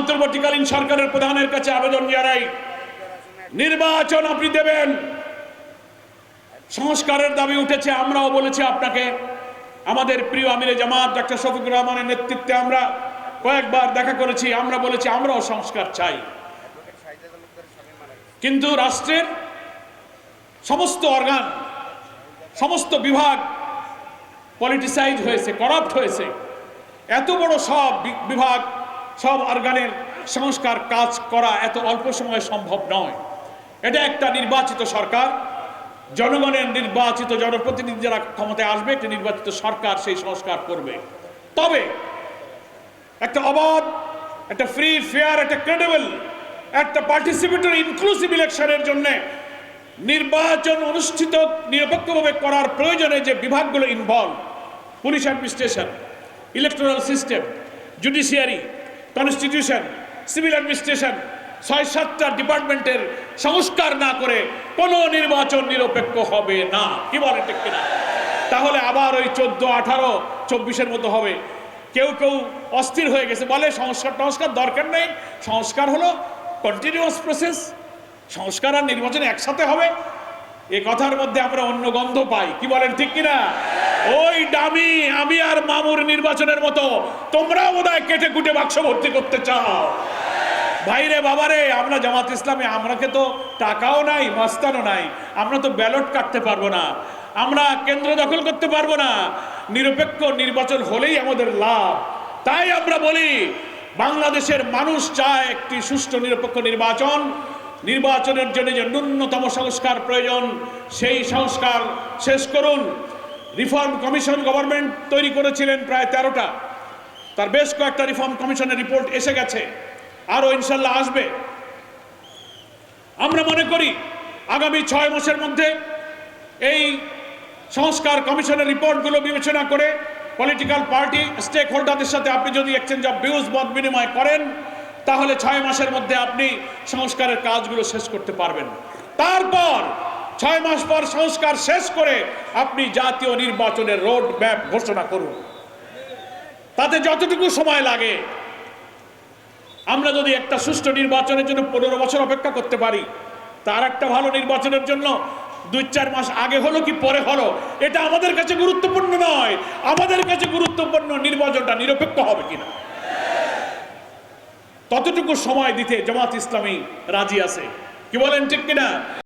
অন্তর্বর্তীকালীন সরকারের প্রধানের কাছে আবেদন জানাই। নির্বাচন আপনি দেবেন। সংস্কারের দাবি উঠেছে, আমরাও বলেছি আপনাকে। আমাদের প্রিয় আমিরে জামাত, ডাক্তার শফিকুর রহমানের নেতৃত্বে আমরা কয়েকবার দেখা করেছি, আমরা বলেছি আমরাও সংস্কার চাই। কিন্তু রাষ্ট্রের সমস্ত অর্গান সমস্ত বিভাগ পলিটিসাইজ হয়েছে করাপ্ট হয়েছে। এত বড় সব বিভাগ সব অর্গানের সংস্কার কাজ করা এত অল্প সময়ে সম্ভব নয়। এটা একটা নির্বাচিত সরকার। জনগণের নির্বাচিত জনপ্রতিনিধি যারা ক্ষমতায় আসবে, একটি নির্বাচিত সরকার সেই সংস্কার করবে। তবে একটা অবাধ, একটা ফ্রি ফেয়ার একটা ক্রেডেবল একটা পার্টিসিপেটরি ইনক্লুসিভ ইলেকশনের জন্য নির্বাচন অনুষ্ঠিত নিরপেক্ষভাবে করার প্রয়োজনে যে বিভাগগুলো involve police administration electoral system judiciary constitution civil administration ছয় সাতটা ডিপার্টমেন্টের সংস্কার না করে কোনো নির্বাচন নিরপেক্ষ হবে না। কি বলে ঠিক কিনা? তাহলে আবার ওই চোদ্দ, আঠারো, চব্বিশের মতো হবে। কেউ কেউ অস্থির হয়ে গেছে। বলে সংস্কার টংস্কার দরকার নেই। সংস্কার হলো কন্টিনিউয়াস প্রসেস সংস্কার আর নির্বাচন একসাথে হবে। এ কথার মধ্যে আমরা অন্য গন্ধ পাই। কি বলেন, ঠিক কিনা? ওই ডামি আমি আর মামুর নির্বাচনের মতো তোমরা বোধহয় কেটে কুটে বাক্স ভর্তি করতে চাও। ভাইরে বাবারে, আমরা জামাত ইসলামে, আমরাকে তো টাকাও নাই, মাস্তানও নাই, আমরা তো ব্যালট কাটতে পারব না। আমরা কেন্দ্র দখল করতে পারব না। নিরপেক্ষ নির্বাচন হলেই আমাদের লাভ। তাই আমরা বলি, বাংলাদেশের মানুষ চায় একটি সুষ্ঠু নিরপেক্ষ নির্বাচন। নির্বাচনের জন্য যে ন্যূনতম সংস্কার প্রয়োজন, সেই সংস্কার শেষ করুন। রিফর্ম কমিশন গভর্নমেন্ট তৈরি করেছিলেন প্রায় তেরোটা। তার বেশ কয়েকটা রিফর্ম কমিশনের রিপোর্ট এসে গেছে। আরও ইনশাল্লাহ আসবে। আমরা মনে করি, আগামী ছয় মাসের মধ্যে এই সংস্কার কমিশনের রিপোর্টগুলো বিবেচনা করে পলিটিক্যাল পার্টি স্টেক হোল্ডারদের সাথে আপনি যদি এক্সচেঞ্জ অফ ভিউজ মত বিনিময় করেন তাহলে ছয় মাসের মধ্যে আপনি সংস্কারের কাজগুলো শেষ করতে পারবেন। তারপর ছয় মাস পর সংস্কার শেষ করে আপনি জাতীয় নির্বাচনের রোড ম্যাপ ঘোষণা করুন। তাতে যতটুকু সময় লাগে, আমরা যদি একটা সুষ্ঠু নির্বাচনের জন্য পনেরো বছর অপেক্ষা করতে পারি তার একটা ভালো নির্বাচনের জন্য দুই চার মাস আগে হলো কি পরে হলো, এটা আমাদের কাছে গুরুত্বপূর্ণ নয়। আমাদের কাছে গুরুত্বপূর্ণ নির্বাচনটা নিরপেক্ষ হবে কিনা। ততটুকু সময় দিতে জামাত ইসলামী রাজি আছে। কি বলেন ঠিক কিনা?